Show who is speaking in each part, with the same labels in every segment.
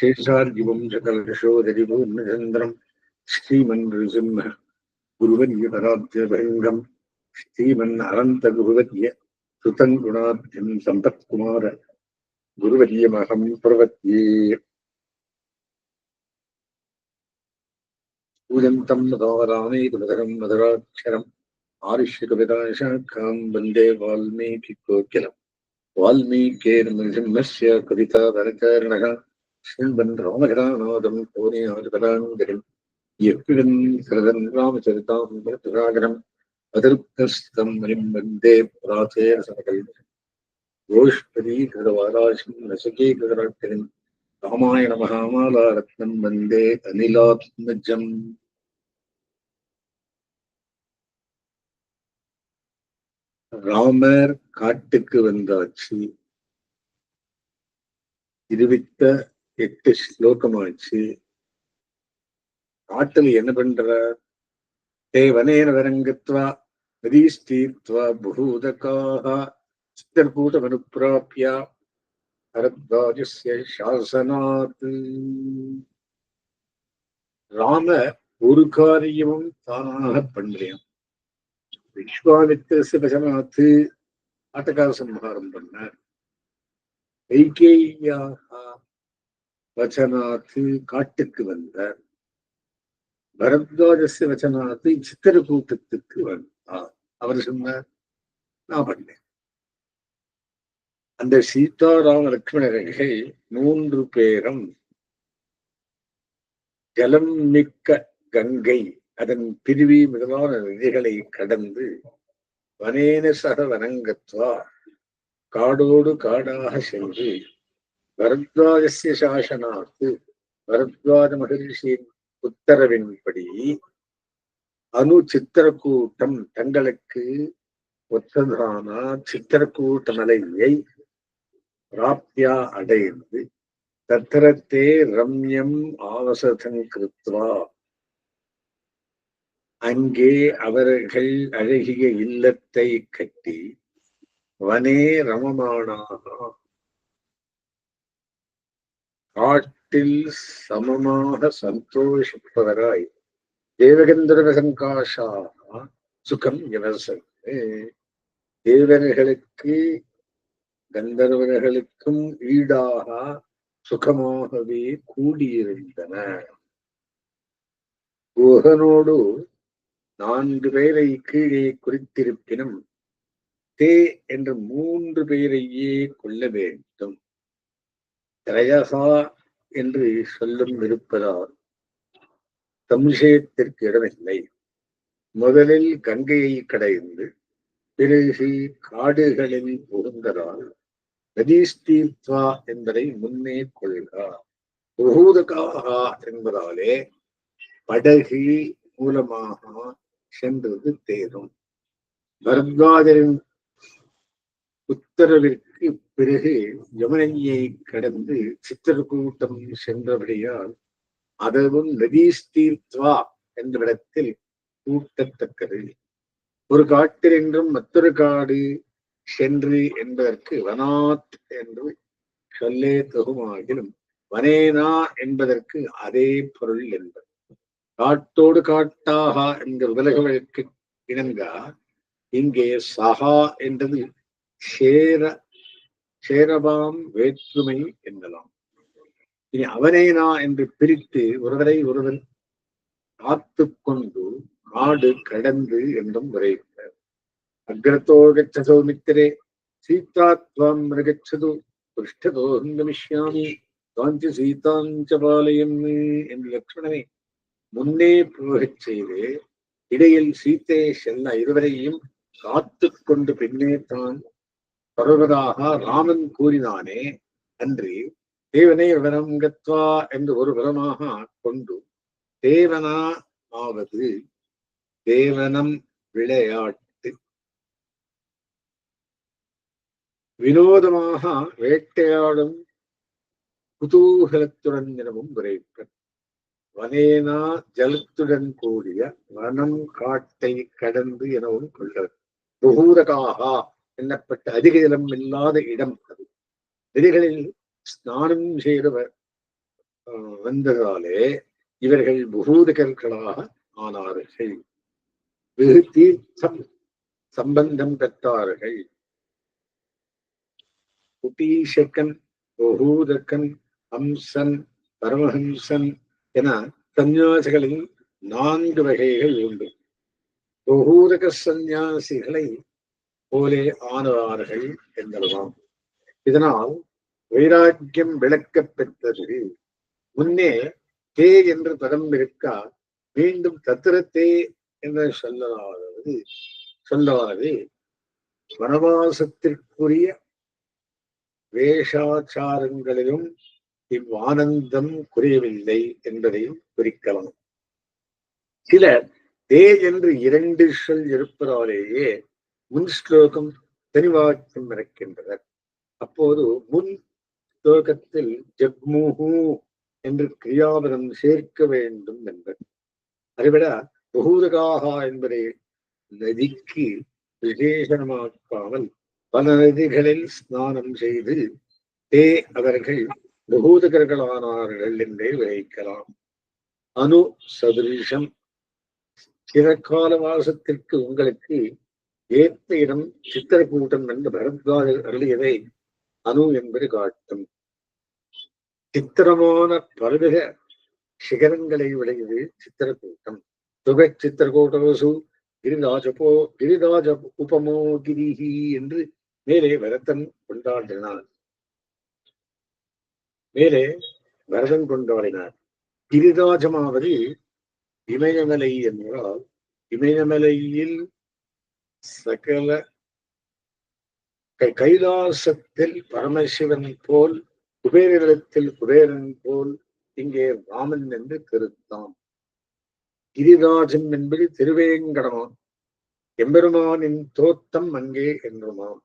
Speaker 1: சேஷார்ஜிவம் சகலஷோ ரஜிபூர்ணச்சந்திரம் ஸ்ரீமன் ரிசிம்ம குருவர்ய பராப்திய பரிங்கம் ஸ்ரீமன் அனந்த குருவர்ய சுதங்குணாப்தியம் சம்பத்குமார குருவரியமகம் பிரவத்யே பூஜந்தம் மதோராமே மதகம் மதுராட்சரம் ஆரிஷ்யகவிதாசாக்காம் வந்தே வால்மீகி கோக்கிலம் வால்மீகேர்மிசிம்மஸ்ய கவிதா வரகர்ணகா செண்பன் ராமகராநாதம் கோரியாதிபராங்கரன் எப்பிடன் கிருதன் ராமச்சரிதாம் துராகரம் அதிருப்தஸ்தம் வந்தே பராசேர சனகல் ரோஷ்பதீகிருதவாராசிம் ரசிகீகிருதராட்கரின் ராமாயண மகாமாலா ரத்னம் வந்தே அனிலாத்மஜம். ராமர் காட்டுக்கு வந்தாச்சு. இருவித்த எட்டு ஸ்லோகமா வச்சு காட்டுல என்ன பண்றார் தேவனேன வரங்கத்வா நதீஸ்தீர்த்வா பூதகாக சித்தர்பூதமனுப்பிராபியா பரத்வாஜஸ்ய சாசனாத். ராம ஒரு காரியமும் தானாக பண்றேன் விஸ்வாமித்திர சிவசனாத்து ஆட்டக்கார சம்ஹாரம் பண்ணார். கைகேயாக வச்சனாத்து காட்டுக்கு வந்தார். பரத்வாஜஸ்ய வச்சனாத்து சித்திரக்கூட்டத்துக்கு வந்தார். அவர் சொன்னார் நான் பண்ணேன் அந்த சீதாராம லட்சுமணர்கள் மூன்று பேரும் ஜலம் மிக்க கங்கை அதன் பிரிவி முதலான நதிகளை கடந்து வனேன சக வனங்கத்வா காடோடு காடாக சென்று பரத்வாஜஸ்ய சாசனாத்து பரத்வாஜ மகரிஷியின் உத்தரவின்படி அணு சித்திரக்கூட்டம் தங்களுக்கு ஒத்ததானா? சித்திரக்கூட்ட நிலையை பிராப்தியா அடைந்து தத்திரத்தே ரம்யம் ஆவசதம் கிருத்வா. அங்கே அவர்கள் அழகிய இல்லத்தை கட்டி வனே ரமமானாக காட்டில் சமமாக சந்தோஷிப்பவராய் தேவகந்திரசங்காஷாக சுகம் இவசே தேவர்களுக்கு கந்தர்வர்களுக்கும் ஈடாக சுகமாகவே கூடியிருந்தன. குகனோடு நான்கு பேரை கீழே குறித்திருப்பினும் தே என்ற மூன்று பேரையே கொள்ள வேண்டும். ரஜசா என்று சொல்லும் இருப்பதால் சம்சயத்திற்கு இடமில்லை. முதலில் கங்கையை கடைந்து பிறகு காடுகளில் புகுந்ததால் நதீஸ்தீர்த்வா என்பதை முன்னே கொள்கா. புகூதகாகா என்பதாலே படகு மூலமாக சென்றது தேரும். பரத்வாஜரின் உத்தரவிற்கு பிறகு யமுனையை கடந்து சித்திரக்கூட்டம் சென்றபடியால் அதுவும் நதீஸ்தீர்த்வா என்ற இடத்தில் கூட்டத்தக்கது. ஒரு காட்டிலென்றும் மற்றொரு காடு சென்று என்பதற்கு வனாத் என்று சொல்லே தகுமாகிலும் வனேனா என்பதற்கு அதே பொருள் என்பது. காட்டோடு காட்டாகா என்ற உலகளுக்கு இணங்க இங்கே சஹா என்றது சேர சேரபாம் வேற்றுமை என்னலாம்? இனி அவனேனா என்று பிரித்து ஒருவரை ஒருவர் காத்து கொண்டு நாடு கடந்து என்றும் உரைக்கிறார் அக்ரத்தோ கச்சதோ மித்திரே சீதாத்வாம் மிருகச்சது பிருஷ்டதோ நிமிஷாமி தாஞ்ச சீதாஞ்ச பாலயம் என்று லக்ஷ்மணனை முன்னே புரோகச் செய்து இடையில் சீத்தையை செல்ல இருவரையும் காத்து கொண்டு பின்னே தான் தொடர்வதாக ராமன் கூறினானே அன்றி தேவனை விவரங்கத்வா என்று ஒரு விதமாக கொண்டு தேவனா ஆவது தேவனம் விளையாட்டு. வினோதமாக வேட்டையாடும் குதூகலத்துடன் எனவும் விரைப்பன். வனேனா ஜலத்துடன் கூடிய வனம் காட்டை கடந்து எனவும் கொள்ளவர் புகூரகாகா எண்ணப்பட்ட அதிக இடம் இல்லாத இடம் அது. நதிகளில் ஸ்நானம் செய்தவர் வந்ததாலே இவர்கள் புகூதகர்களாக ஆனார்கள். வெகு தீர்த்தம் சம்பந்தம் பெற்றார்கள். குட்டீசக்கன் பகூதக்கன் ஹம்சன் பரமஹம்சன் என சந்நியாசிகளின் நான்கு வகைகள் உண்டு. பகூதக சந்நியாசிகளை போலே ஆனவார்கள் என்பதுதான் இதனால் வைராக்கியம் விளக்கப் பெற்றது முன்னே தே என்று பதம் இருக்க மீண்டும் தத்திரத்தே என்று சொல்லலாவது சொல்லாது. வனவாசத்திற்குரிய வேஷாச்சாரங்களிலும் இவ்வானந்தம் குறையவில்லை என்பதையும் குறிக்கலாம். சிலர் தே என்று இரண்டு சொல் இருப்பதாலேயே முன் ஸ்லோகம் தெளிவாக்கம் இருக்கின்றனர் அப்போது முன் ஸ்லோகத்தில் ஜக்முஹு என்று கிரியாபதம் சேர்க்க வேண்டும் என்பது அதைவிட பகூதகாக என்பதை நதிக்கு விசேஷமாக்காமல் பல நதிகளில் ஸ்நானம் செய்து தே அவர்கள் பகூதகர்களானார்கள் என்றே விளைக்கலாம் அணு சதுரிஷம் சிறக்கால வாசத்திற்கு உங்களுக்கு ஏத்த இடம் சித்திரக்கூட்டம் என்று பரத்வாஜர் அருளியதை அணு என்பது காட்டும். சித்திரமான பருவக சிகரங்களை உடையது சித்திரக்கூட்டம் துகை சித்திரக்கூட்டவசு கிரிராஜபோ கிரிராஜ உபமோ கிரிஹி என்று மேலே வரதன் கொண்டாடினார். மேலே வரதன் கொண்டாடினார். கிரிராஜமாவது இமயமலை என்றால் இமயமலையில் சகல கை- கைலாசத்தில் பரமசிவன் போல் குபேரனிடத்தில் குபேரன் போல் இங்கே ராமன் என்று கருத்தான். கிரிராஜன் என்பது திருவேங்கடமாம் எம்பெருமானின் தோத்தம் அங்கே என்றுமாம்.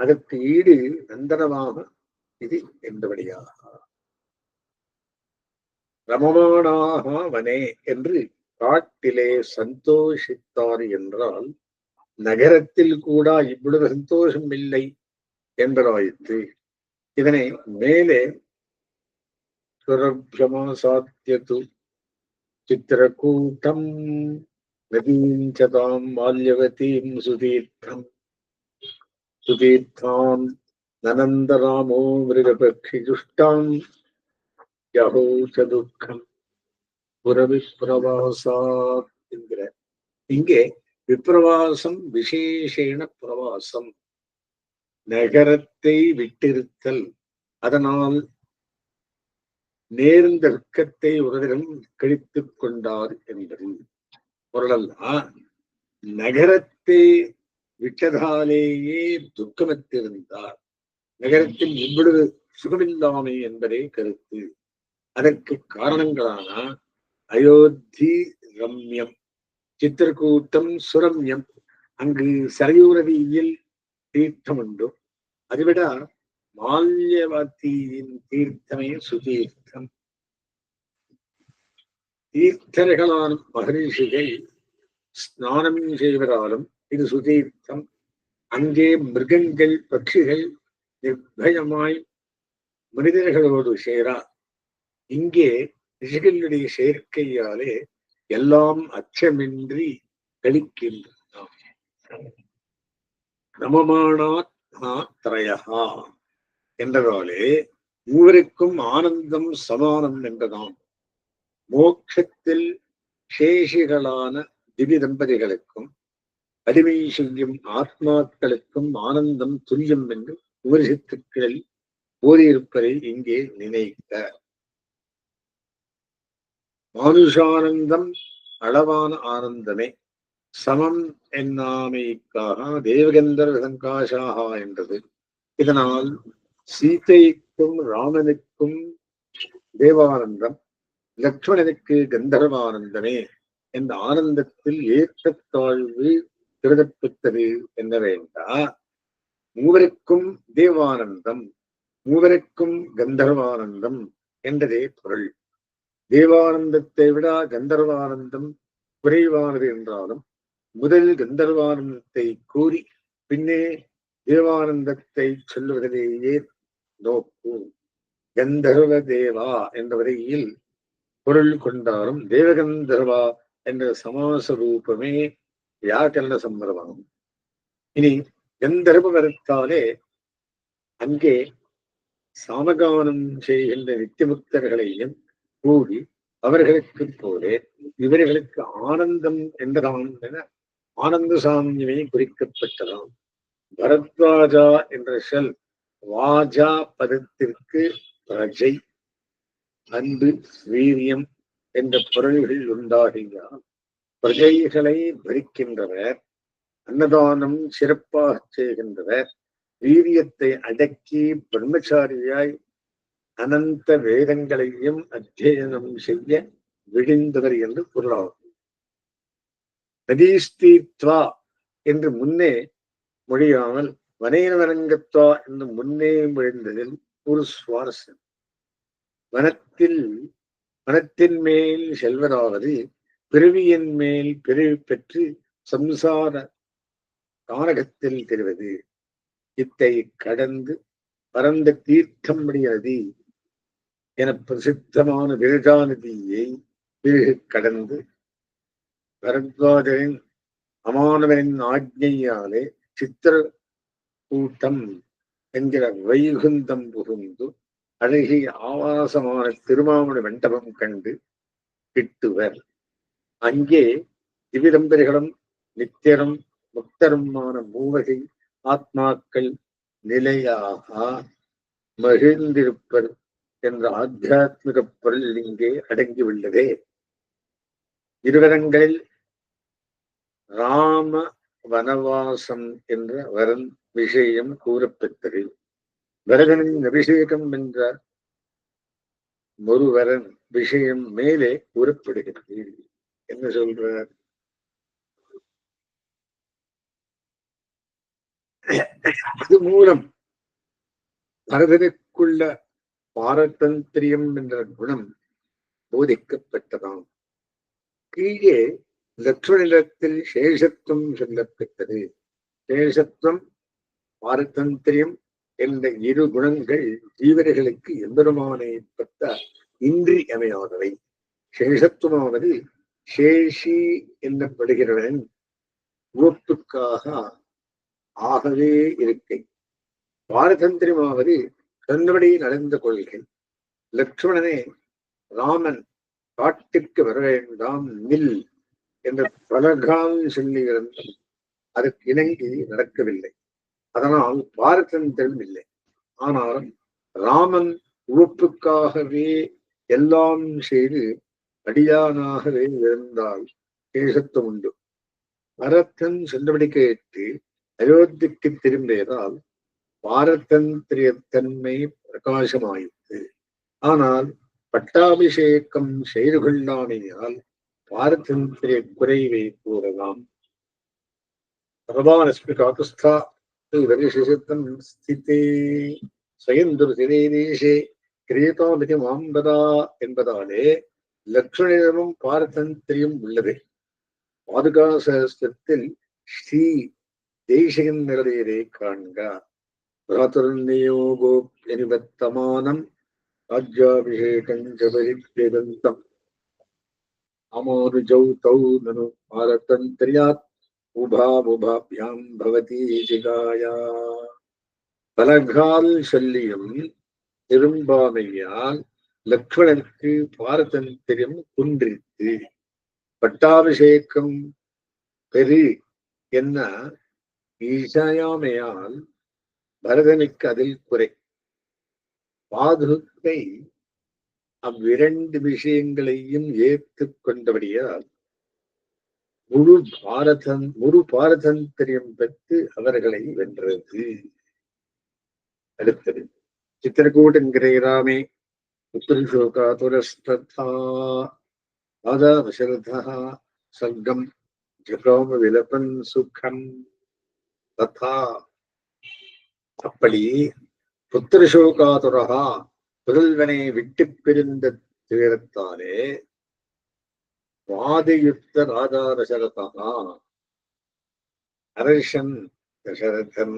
Speaker 1: அதற்கு ஈடு நந்தனமாக இது என்றபடியாக ரமமானாக வனே என்று காட்டிலே சந்தோஷித்தார் என்றால் நகரத்தில் கூட இவ்வளவு சந்தோஷம் இல்லை என்பதாயிற்று. இதனை மேலே சுரபியமா சாத்தியது. சித்திரக்கூட்டம் நதீஞ்சதாம் பால்யவதீம் சுதீர்த்தம். சுதீர்த்தாம் நனந்தராமோ மிருகபக்ஷி துஷ்டாம் ச துக்கம். புறவிப்பிரவாசாத் என்கிற இங்கே விப்பிரவாசம் விசேஷேண பிரவாசம் நகரத்தை விட்டிருத்தல்। அதனால் நேர்ந்த துக்கத்தை ஒருவரிடம் கழித்துக் கொண்டார் என்பது. பொருளல்லா நகரத்தை விட்டதாலேயே துக்கமத்திருந்தார் நகரத்தில் இவ்வளவு சுகமில்லாமை என்பதே கருத்து. அதற்கு காரணங்களான அயோத்தி ரம்யம் சித்திரக்கூட்டம் சுரம்யம். அங்கு சரையூரதியில் தீர்த்தம் உண்டு அதைவிட மால்யவத்தியின் தீர்த்தமே சுதீர்த்தம். தீர்த்தர்களான மகரிஷிகள் ஸ்நானம் செய்வதாலும் இது சுதீர்த்தம். அங்கே மிருகங்கள் பட்சிகள் நிர்பயமாய் மனிதர்களோடு சேரா. இங்கே ரிஷிகளுடைய சேர்க்கையாலே எல்லாம் அச்சமின்றி கழிக்கின்றன நமமானாத் திரயகா என்றதாலே மூவருக்கும் ஆனந்தம் சமானம் என்றதாம். மோட்சத்தில் சேஷிகளான திவ்ய தம்பதிகளுக்கும் அடிமை செய்யும் ஆத்மாக்களுக்கும் ஆனந்தம் துல்லியம் என்று உபரிசத்துக்களில் ஓதியிருப்பதை இங்கே நினைக்க மானுஷானந்தம் அளவான ஆனந்தமே. சமம் என்னாமைக்காக தேவகந்தர் சங்காஷாகா என்றது. இதனால் சீதைக்கும் ராமனுக்கும் தேவானந்தம் லக்ஷ்மணனுக்கு கந்தர்வானந்தமே என்ற ஆனந்தத்தில் ஏற்றத்தாழ்வு கருதப்பட்டது என்ன மூவருக்கும் தேவானந்தம் மூவருக்கும் கந்தர்வானந்தம் என்றதே பொருள். தேவானந்தத்தை விட கந்தர்வானந்தம் குறைவானது என்றாலும் முதல் கந்தர்வானந்தத்தை கூறி பின்னே தேவானந்தத்தை சொல்லுவதிலேயே நோக்கு கந்தர்வ தேவா என்ற வரையில் பொருள் கொண்டாலும் தேவகந்தர்வா என்ற சமாச ரூபமே வியாக்கரண சம்பரமாகும். இனி கந்தர்வ வரத்தாலே அங்கே சாமகானம் செய்கின்ற நித்தியமுக்தர்களையும் கூடி அவர்களுக்கு போலே இவர்களுக்கு ஆனந்தம் என்றதாம் என ஆனந்த சாமியமே குறிக்கப்பட்டதாம். பரத்வாஜா என்ற சொல் வாஜா பதத்திற்கு பிரஜை அன்பு வீரியம் என்ற பொருள்கள் உண்டாகினால் பிரஜைகளை பறிக்கின்றவர் அன்னதானம் சிறப்பாக செய்கின்றவர் வீரியத்தை அடக்கி பிரம்மச்சாரியாய் அனந்த வேதங்களையும் அத்தியனம் செய்ய விழிந்தவர் என்று பொருளாகும். நதீஸ்தீத்வா என்று முன்னே மொழியாமல் வனேனவரங்கத்வா என்று முன்னே விழுந்ததில் ஒரு சுவாரஸ்யம். வனத்தில் வனத்தின் மேல் செல்வதாவது பிறவியின் மேல் பிறவி பெற்று சம்சார காரகத்தில் தெரிவது. இத்தை கடந்து பரந்த தீர்த்தம் முடியாது என பிரசித்தமான விரஜா நதியை பிறகு கடந்து பரத்வாஜரின் அமானவரின் ஆக்ஞையாலே சித்திர கூட்டம் என்கிற வைகுந்தம் புகுந்து அழகிய ஆவாசமான திருமாவளி மண்டபம் கண்டு கிட்டுவர். அங்கே திவிதம்பரிகளும் நித்தியரும் முக்தருமான மூவகை ஆத்மாக்கள் நிலையாக மகிழ்ந்திருப்பர். என்ற ஆத்தியாத்மிக பொருள் இங்கே அடங்கியுள்ளது. இருவரங்களில் ராம வனவாசம் என்ற வரன் விஷயம் கூறப்பெற்றது வரகனின் அபிஷேகம் என்ற ஒருவரன் விஷயம் மேலே கூறப்படுகிறது. என்ன சொல்றார்? அது மூலம் பரதனுக்குள்ள பாரதந்திரியம் என்ற குணம் போதிக்கப்பட்டதாம். கீழே லட்சுமணத்தில் சேஷத்துவம் சொல்லப்பட்டது. சேஷத்துவம் பாரதந்திரியம் என்ற இரு குணங்கள் ஜீவர்களுக்கு எம்பெருமானை பட்ட இன்றி அமையாதவை சேஷத்துவமானது சேஷி என்னப்படுகிறவன் உவப்புக்காக ஆகவே இருக்கை. பாரதந்திரமாவது தன்னுபடி நடந்த கொள்கை லக்ஷ்மணனே ராமன் காட்டிற்கு வர வேண்டாம் நில் என்று பலகால் சொல்லி அதற்கு இணங்கி நடக்கவில்லை. அதனால் பாரதந்திரம் இல்லை. ஆனால் ராமன் உறுப்புக்காகவே எல்லாம் செய்து அடியானாகவே இருந்தால் தேசத்துவம் உண்டு. பரத்தன் சொன்னபடி கேட்டு அயோத்திக்கு திரும்பியதால் பாரதந்திரியத்தன்மை பிரகாசமாயிற்று. ஆனால் பட்டாபிஷேகம் செய்து கொள்ளாமையால் பாரதந்திரிய குறைவை கூறலாம். பிரபானஸ்மி காத்துஸ்தா விசேஷத்தம் ஸ்திதே. சுயந்துரு திரேதேசே கிரியதாமிதி மாம்பதா என்பதாலே லக்ஷ்மணிடமும் பாரதந்திரியம் உள்ளது. பாதுகாசத்தில் ஸ்ரீ தேசிகன் நிலையரை காண்க. பிராத்துர்நியோகோப்யனிபத்தமானம் ராஜ்யாபிஷேகம் ஜபரித்யதந்தம் அமோருஜௌ தௌ நனு பாரதந்திரியாத் உபாபுபாபியாம் பவதி ஜிகாயா பலகால் சொல்லியும் திரும்பாமையால் லக்ஷ்மணனுக்கு பாரதந்திரியம் குன்றித்து பட்டாபிஷேகம் பெரு என்ன ஈசாயாமையால் பரதனுக்கு அதில் குறை. பாதுகை அவ்விரண்டு விஷயங்களையும் ஏற்று கொண்டபடியால் முழு பாரதன் முழு பாரதந்திரியம் பெற்று அவர்களை வென்றது. அடுத்தது சித்திரக்கூட் இராமே புத்திரிஷோகா துரஸ்தா ராதா சங்கம் சர்க்கம் விலபன் சுகம் ததா. அப்படி புத்திரசோகாதுரகா புதல்வனை விட்டு பிரிந்த துயரத்தாலே வாதியுத்த ராஜா தசரதா அரசன் தசரதன்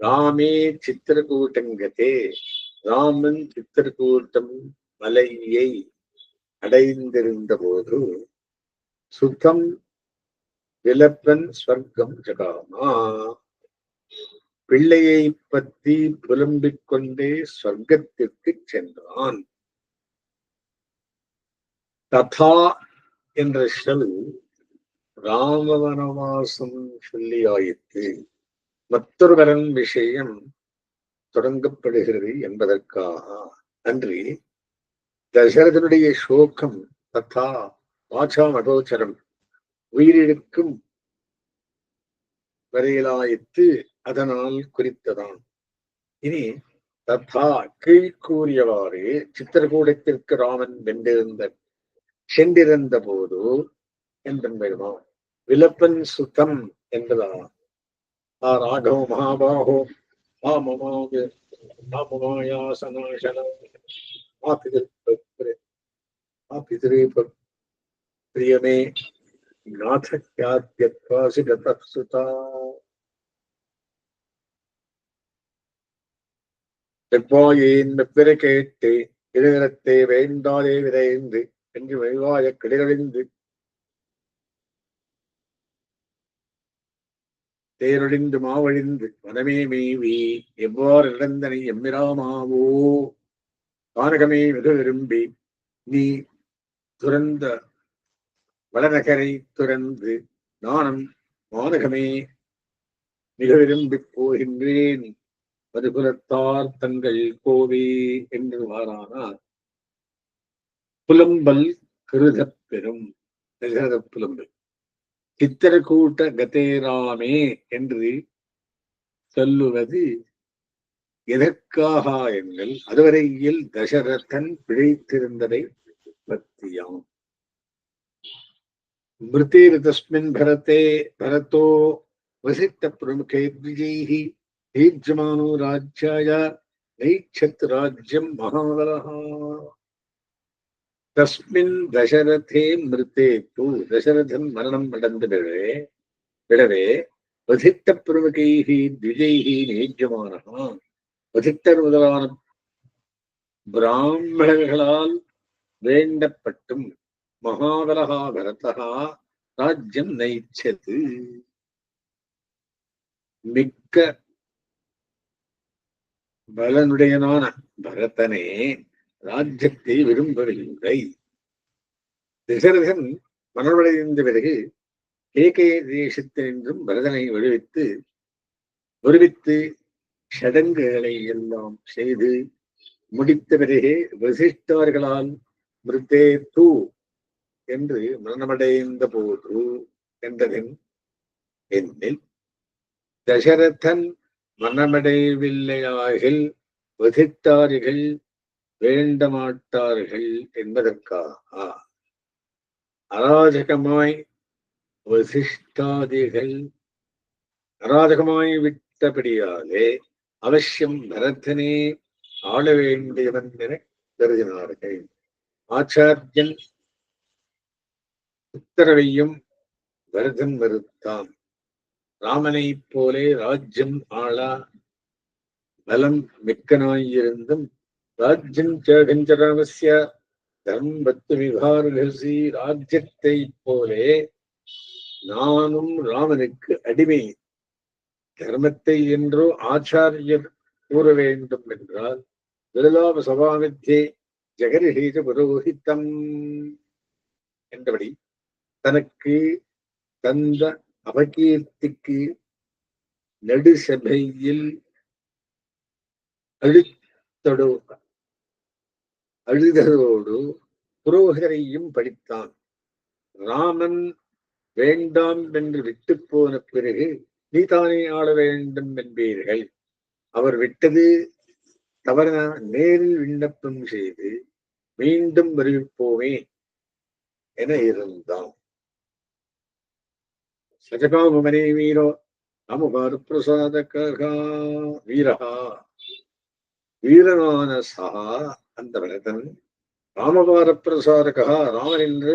Speaker 1: ராமே சித்திரகூட்டங்கதே ராமன் சித்திரக்கூட்டம் மலையை அடைந்திருந்த போது சுத்தம் விலப்பன் ஸ்வர்க்கம் ஜகாமா பிள்ளையை பற்றி புலம்பிக் கொண்டே சொர்க்கத்திற்கு சென்றான். ததா என்ற சொல் ராமவனவாசம் சொல்லியாயிற்று. மற்றொருவரன் விஷயம் தொடங்கப்படுகிறது என்பதற்காக. அன்றி தசரதனுடைய சோகம் ததா வாச்சா மகோச்சரம் உயிரிழக்கும் வரையிலாயிற்று. அதனால் குறித்ததான் இனி ததா கீழ் கூறியவாறு சித்திரகூடத்திற்கு ராமன் வென்றிருந்த சென்றிருந்த போது என்றென்பதுமா விலப்பன் சுத்தம் என்பதா? ஆ ராகவ மகாபாகோ ஆ ஆ மமாயாசனாசன ஆ பிதிரு ஆ பிதிரு பிரியமே நாத கியாத்யத்வாசி கதசுதா செவ்வாயின் வெப்பிர கேட்டு இடுகிறத்தை வேண்டாதே விரைந்து என்று மெய்வாய கிளிகளிந்து தேரொழிந்து மாவழிந்து மனமே மேவி எவ்வாறு இழந்தனை எம்மிராமாவோ? கானகமே மிக விரும்பி நீ துறந்த வடநகரை துறந்து நானும் மானகமே மிக விரும்பி போகின்றேன். மதுகுலத்தார் தங்கள் கோவே என்று வாரானார் புலம்பல் கிருதப் பெரும். தசரத புலம்பல். சித்திரக்கூட்ட கதேராமே என்று சொல்லுவது எதற்காக எங்கள்? அதுவரையில் தசரதன் பிழைத்திருந்ததை பற்றியாம். மிருதேர் தஸ்மின் பரதே பரதோ வசித்த பிரமுகை தீர்ஜமானோ ராஜ்யாய நைச்சத் ராஜ்யம் மகாவலः தஸ்மின் தசரதே மிருத்தே தூ தசரதன் மரணம் அடைந்த விடவே விடவே வதித்த பிரமுகைஹி திஜைஹி நேஜமானஹா வதித்தர் முதலான பிராமணர்களால் வேண்டப்பட்டும் மகாபலகா பரதகா ராஜ்யம் நைச்சது மிக்க பலனுடையனான பரதனே ராஜ்யத்தை விரும்பவில்லை. தசரதன் மனவடைந்த பிறகு கேகே தேசத்தினின்றும் பரதனை விடுவித்து விடுவித்து சடங்குகளை எல்லாம் செய்து முடித்த பிறகே வசிஷ்டவர்களால் மிருத்தே தூ என்று மரணமடைந்த போது என்றதின் என்னில் தசரதன் மனமடைவில்லையாகில் வசித்தார்கள் வேண்டமாட்டார்கள் என்பதற்காக அராஜகமாய் வசிஷ்டாதிகள் அராஜகமாய் விட்டபடியாலே அவசியம் பரதனே ஆள வேண்டியவன் என கருதினார்கள். ஆச்சாரியன் உத்தரவையும் பரதன் மறுத்தான். ராமனைப் போலே ராஜ்யம் ஆளா பலம் மிக்கனாயிருந்தும் ராஜ்யம் சேகஞ்சராமஸ்ய தர்மத்து விகாரசி ராஜ்யத்தை போலே நானும் ராமனுக்கு அடிமை. தர்மத்தை என்றோ ஆச்சாரியர் கூற வேண்டும் என்றால் விரலாப சபாமித்தே ஜெகரிஹீஜ புரோஹித்தம். என்றபடி தனக்கு தந்த அவக்கியத்துக்கு நடு சபையில் அழுத்தடோ அழுததோடு புரோகரையும் படித்தான். ராமன் வேண்டாம் என்று விட்டு போன பிறகு நீதானே ஆள வேண்டும் என்பீர்கள். அவர் விட்டது தவற நேரில் விண்ணப்பம் செய்து மீண்டும் வருவிப்போமே என இருந்தான். சஜகாமனே வீரோ அமுகார் பிரசாதகா வீரகா வீரனான சகா அந்த பரதன் ராமபார பிரசாரகா ராமன் என்று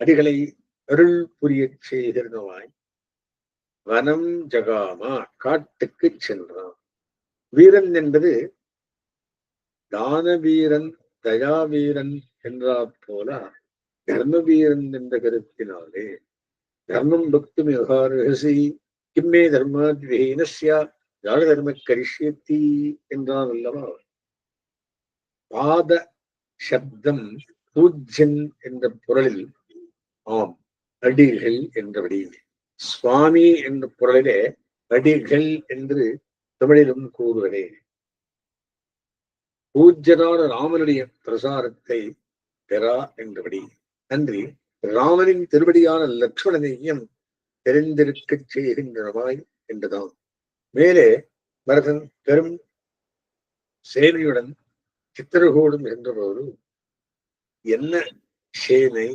Speaker 1: அடிகளை அருள் புரியச் செய்கிறனவாய் வனம் ஜகாமா காட்டுக்கு சென்றான். வீரன் என்பது தானவீரன் தயாவீரன் என்றாற் போல தர்மவீரன் என்ற கருத்தினாலே தர்மம் பக்தும் மிகாரசி கிம்மே தர்மாத்வேனஸ்யா யாழ தர்ம கரிஷ்யத்தி என்றான் அல்லவா பாத சப்தம் பூஜ்யன் என்ற பொருளில் ஆம் அடிகள் என்றபடி. சுவாமி என்ற பொருளிலே அடிகள் என்று தமிழிலும் கூறுவதே. பூஜ்யனான ராமனுடைய பிரசாரத்தை பெறா என்றபடி. நன்றி. ராமனின் திருவடியான லட்சுமணனையும் தெரிந்திருக்கச் செய்கின்றனவாய் என்றுதான். மேலே பரதன் பெரும் சேனையுடன் சித்திரகோடும் என்றபோது என்ன சேனை?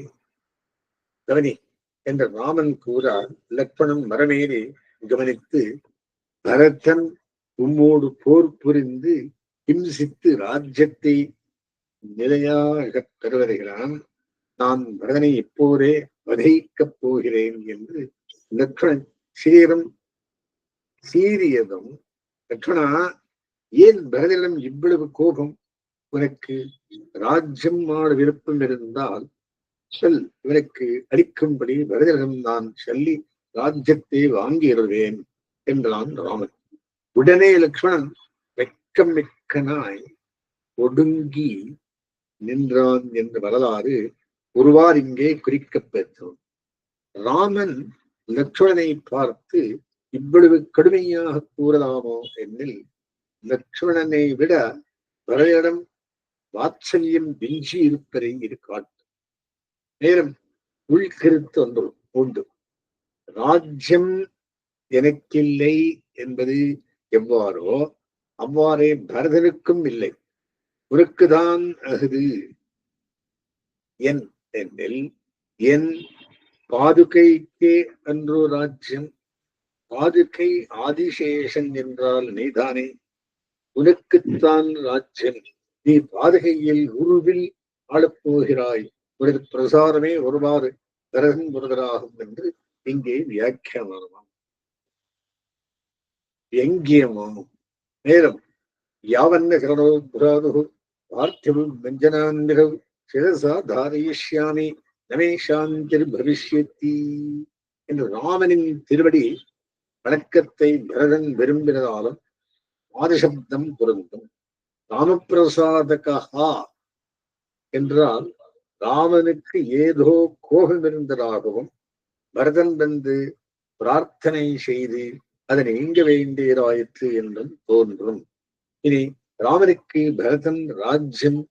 Speaker 1: கவனி என்ற ராமன் கூற லக்ஷ்மணன் மரமேறி கவனித்து பரதன் உம்மோடு போர் புரிந்து ஹிம்சித்து ராஜ்யத்தை நிலையாக பெறுவதைகளான் நான் மகனை இப்போதே வதைக்கப் போகிறேன் என்று லக்ஷ்மணன் சீரம் சீரியதும் லக்ஷ்மணா ஏன் பரதனிடம் இவ்வளவு கோபம்? உனக்கு ராஜ்யம் ஆட விருப்பம் இருந்தால் சொல். இவனுக்கு அளிக்கும்படி பரதனிடம் நான் சொல்லி ராஜ்யத்தை வாங்கிடுவேன் என்றான் ராமன். உடனே லக்ஷ்மணன் வெக்கம் மிக்கனாய் ஒடுங்கி நின்றான் என்ற வரலாறு ஒருவார் இங்கே குறிக்கப் பெற்றோம். ராமன் லக்ஷ்மணனை பார்த்து இவ்வளவு கடுமையாக கூறலாமோ? என்னில் லக்ஷ்மணனை விட பரதனிடம் வாத்சல்யம் விஞ்சி இருப்பதை இது காட்டும். நேரம் உள்கருத்து ஒன்று உண்டு. ராஜ்யம் எனக்கில்லை என்பது எவ்வாறோ அவ்வாறே பரதனுக்கும் இல்லை. உனக்குதான் அகுது என் என்னில் என் பாதுகைக்கே அன்றோ ராஜ்யம். பாதுகை ஆதிசேஷன் என்றால் நீதானே. உனக்குத்தான் ராஜ்யம். நீ பாதுகையில் உருவில் ஆளப்போகிறாய். உனது பிரசாரமே ஒருவாறு தரகன் முருகராகும் என்று இங்கே வியாக்கியானமாம். எங்கியமாம் மேலும் யாவன்ன கரணோத்ராது பார்த்திவம் வெஞ்சனான்மிரவு சிரசா தாரயிஷ்யாமி ரமேஷாந்திர் பவிஷ்யத்தி என்று ராமனின் திருவடி வணக்கத்தை பரதன் விரும்பினதாலும் ஆதிசப்தம் பொருந்தும். ராமபிரசாதகா என்றால் ராமனுக்கு ஏதோ கோபம் இருந்ததாகவும் பரதன் வந்து பிரார்த்தனை செய்து அதை நீங்க வேண்டியதாயிற்று என்றும் தோன்றும். இனி ராமனுக்கு பரதன் ராஜ்யம்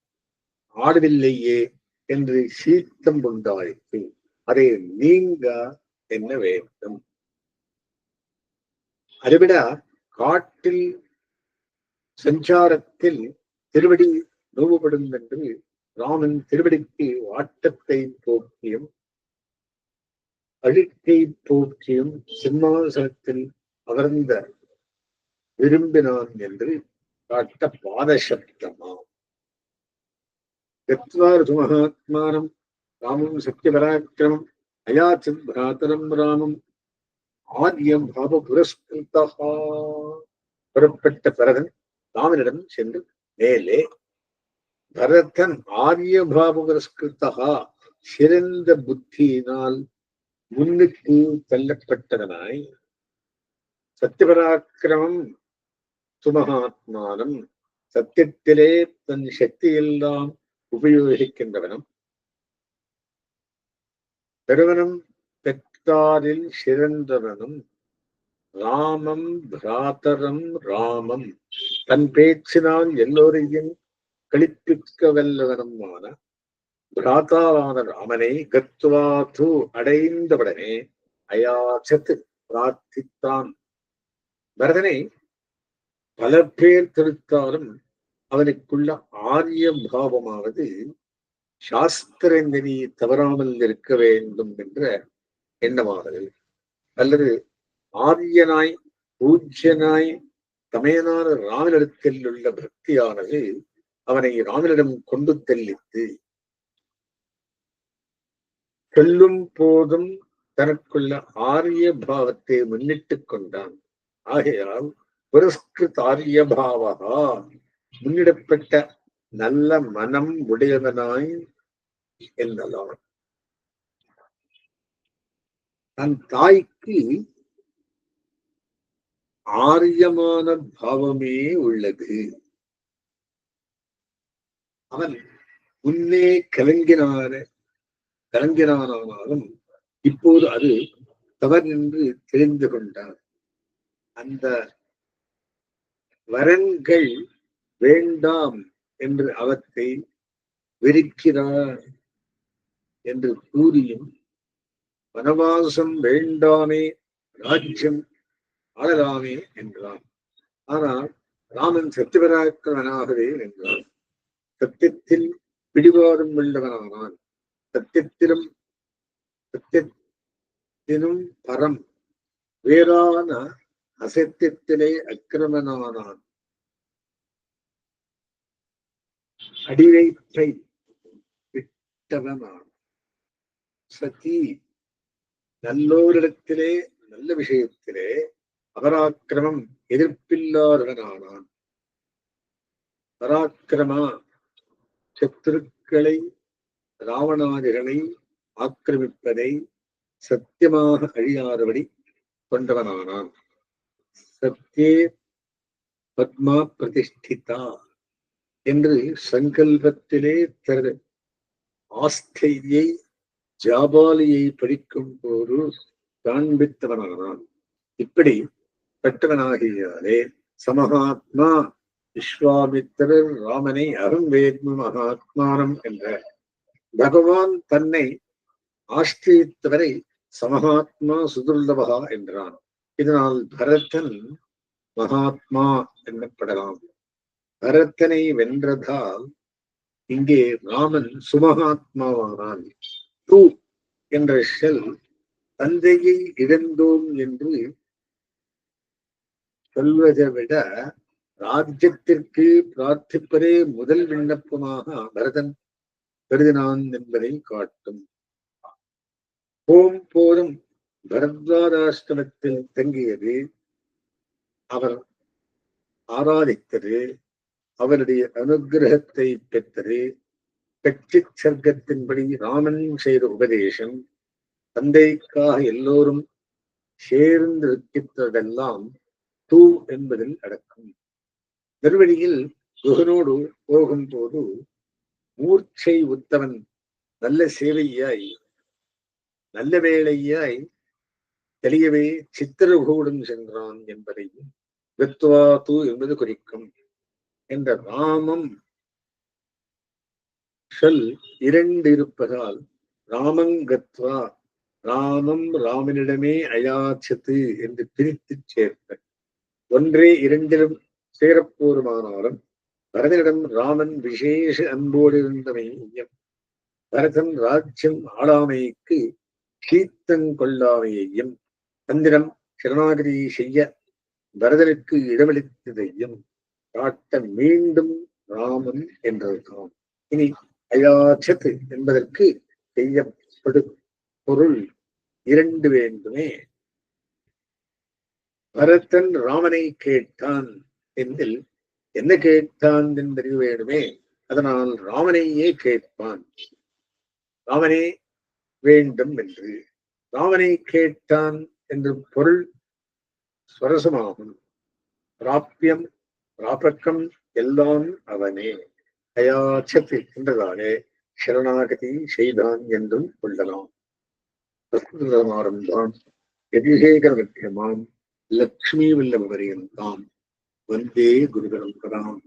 Speaker 1: ஆடவில்லையே என்று சீத்தம் கொண்டாய்த்து அதை நீங்க என்ன வேண்டும்? அதைவிட காட்டில் சஞ்சாரத்தில் திருவடி நோவுபடும் என்று ராமன் திருவடிக்கு வாட்டத்தை போக்கியும் அழுக்கை போக்கியும் சிம்மாசனத்தில் அமர்ந்த விரும்பினான் என்று காட்ட பாதசப்தமாம். கத்வாரு மகாத்மானம் ராமம் சத்தியபராக்கிரமம் அயாச்சித் பிராத்தரம் ராமம் ஆரியம் பாப புரஸ்கிருத்தா புறப்பட்ட பரதன் ராமனிடம் சென்று மேலே பரதன் ஆரிய பாப புரஸ்கிருத்தா சிறந்த புத்தியினால் முன்னுக்கு தள்ளப்பட்டதனாய் சத்தியபராக்கிரமம் சுமகாத்மானம் சத்தியத்திலே தன் சக்தியெல்லாம் உபயோகிக்கின்றவனும் பெருவனும் பெற்றாரில் சிறந்தவனும் ராமம் பிராதரம் ராமம். தன் பேச்சினால் எல்லோரையும் கழிப்பிக்க வல்லவனுமான பிராதாவான ராமனை கத்வாது அடைந்தவுடனே அயாச்சத்து பிரார்த்தித்தான். பரதனை பல பேர் திருத்தாலும் அவனுக்குள்ள ஆரிய பாவமாவது சாஸ்திரந்தினி தவறாமல் இருக்க வேண்டும் என்ற எண்ணமாகிறது அல்லது ஆரியனாய் பூஜ்யனாய் தமையனான ராமனிடத்தில் உள்ள பக்தியானது அவனை ராமனிடம் கொண்டு தெல்லித்து சொல்லும் போதும் தனக்குள்ள ஆரிய பாவத்தை முன்னிட்டுக் கொண்டான். ஆகையால் புரஸ்கிருத் ஆரிய பாவகா முன்னிடப்பட்ட நல்ல மனம் உடையவனாய் என்னலாம். தன் தாய்க்கு ஆரியமான பாவமே உள்ளது. அவன் முன்னே கலங்கினான கலங்கினானாலும் இப்போது அது தவறு என்று தெரிந்து கொண்டான். அந்த வரன்கள் வேண்டாம் என்று அவற்றை வெறுக்கிறார் என்று கூறியும் வனவாசம் வேண்டாமே ராஜ்யம் ஆளலாமே என்றான். ஆனால் ராமன் சத்தியபராக்கிரமனாகவே நின்றான். சத்தியத்தில் பிடிவாதம் உள்ளவனானான் சத்தியத்திலும் சத்தியத்தினும் பரம். வேறான அசத்தியத்திலே அக்கிரமனானான். அடிவைப்பை விட்டவனான் சதி நல்லோரிடத்திலே நல்ல விஷயத்திலே அபராக்கிரமம் எதிர்ப்பில்லாதவனானான். பராக்கிரமா சத்துருக்களை ராவணாதிகளை ஆக்கிரமிப்பதை சத்தியமாக அழியாதபடி கொண்டவனானான். சத்தியே பத்மா பிரதிஷ்டிதா. என்று சங்கல்பத்திலே தர ஆஸ்தையை ஜாபாலியை படிக்கும் போது காண்பித்தவனானான். இப்படி பெற்றவனாகியாலே சமகாத்மா விஸ்வாமித்திரர் ராமனை அகம் வேத்ம மகாத்மானம் என்ற பகவான் தன்னை ஆஷ்டித்தவரை சமகாத்மா சுதுர்லபகா என்றான். இதனால் பரதன் மகாத்மா என்னப்படலாம்? பரத்தனை வென்றதால் இங்கே ராமன் சுமகாத்மாவானான். தூ என்ற ஷெல் தந்தையை இழந்தோம் என்று சொல்வதை விட ராஜ்யத்திற்கு பிரார்த்திப்பதே முதல் விண்ணப்பமாக பரதன் கருதினான் என்பதை காட்டும். போம் போதும் பரத்வாராஷ்டிரமத்தில் தங்கியது. அவர் ஆராதித்தது. அவருடைய அனுகிரகத்தை பெற்றது கட்சி சர்க்கத்தின்படி ராமன் செய்த உபதேசம் தந்தைக்காக எல்லோரும் சேர்ந்திருக்கிறதெல்லாம் தூ என்பதில் அடக்கும். திருவழியில் குகனோடு போகும்போது மூர்ச்சை உத்தவன் நல்ல சேவையாய் நல்ல வேளையாய் தெளியவே சித்திரகூடன் சென்றான் என்பதையும் தூ என்பது குறிக்கும். என்ற ராமம் சொல் இரண்டு இருப்பதால் ராமங்கத்வா ராமம் ராமனிடமே அயாச்சத்து என்று பிரித்து சேர்த்த. ஒன்றே இரண்டிலும் சேரப்போருமானாலும் பரதனிடம் ராமன் விசேஷ அன்போடு இருந்தமையும் பரதன் ராஜ்யம் ஆளாமைக்கு கீர்த்தங்கொள்ளாமையையும் தந்திரம் சரணாகதி செய்ய பரதனுக்கு இடமளித்ததையும் காட்ட மீண்டும் ராமன் என்றதுதான். இனி அயாச்சத் என்பதற்கு செய்யப்படு பொருள் இரண்டு வேண்டுமே. பரதன் ராமனை கேட்டான் என்றில் என்ன கேட்டான் என்பது வேண்டுமே? அதனால் ராமனையே கேட்பான். ராமனே வேண்டும் என்று. ராமனை கேட்டான் என்று பொருள் சுவரசமாகும் பிராப்பியம் பிராபக்கம் எல்லாம் அவனே அயாச்சத் சரணாகதி செய்தான் என்றும் கொள்ளலாம் பிரஸ்துதமாரம்தான் யதிசேகர வித்தியமாம் லக்ஷ்மி வல்லபவரையும் வல்லபரியந்தாம் வந்தே குருகரம் பராம்